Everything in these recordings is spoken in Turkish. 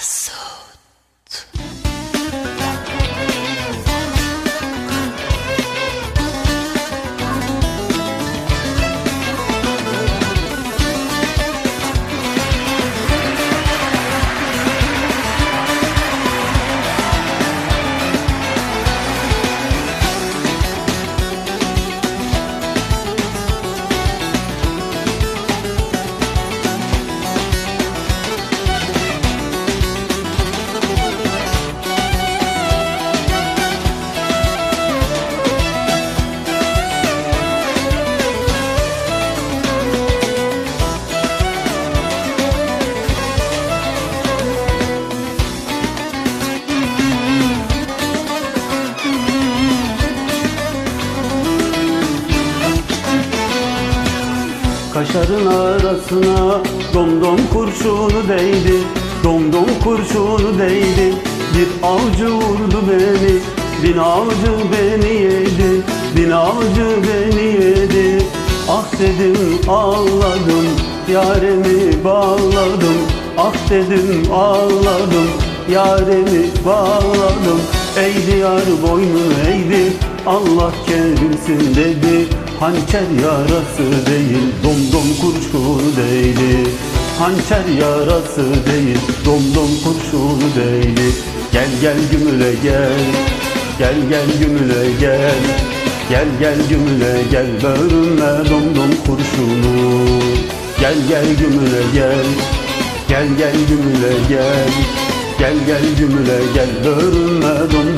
Assault. Kaşarın arasına domdom kurşunu değdi Domdom kurşunu değdi. Bir avcı vurdu beni Bin avcı beni yedi Bin avcı beni yedi. Ah dedim ağladım Yaremi bağladım. Ah dedim ağladım Yaremi bağladım. Eğdi yar boynunu eğdi Allah kerimsin dedi Hançer yarası değil domdom kurşunu değdi Hançer yarası değil domdom kurşunu değdi Gel gel gümüle gel Gel gel gümüle gel. Gel gel gümüle gel Böğrüme domdom kurşunu. Gel gel gümüle gel Gel gel gümüle gel. Gel gel gümüle gel Böğrüme domdom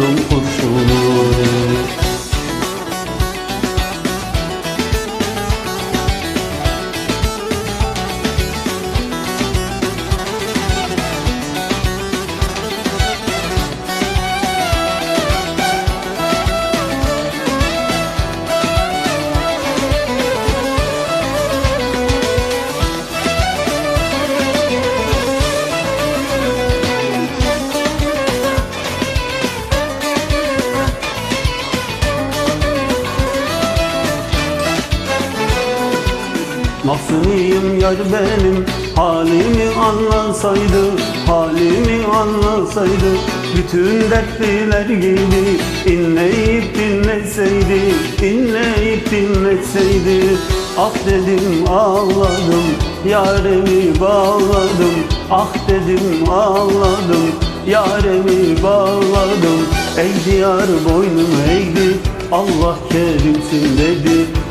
İyiyim yar benim? Halimi anlasaydı Halimi anlasaydı Bütün dertliler gibi inleyip dinleseydi inleyip dinleseydi. Ah dedim ağladım Yaremi bağladım. Ah dedim ağladım Yaremi bağladım. Eğdi yar boynumu eğdi Allah kerimsin dedi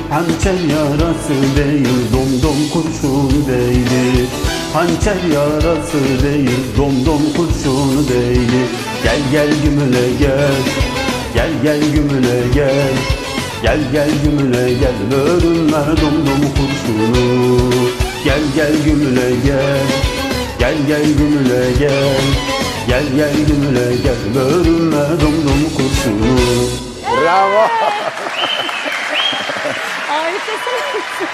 Hançer yarası değil domdom kurşun değdi Hançer yarası değil domdom kurşun değdi Gel gel gümüle gel Gel gel gümüle gel. Gel gel gümüle gel Böğrüme domdom kurşunu. Gel gel gümüle gel Gel gel gümüle gel. Gel gel gümüle gel Böğrüme domdom kurşunu It's the same.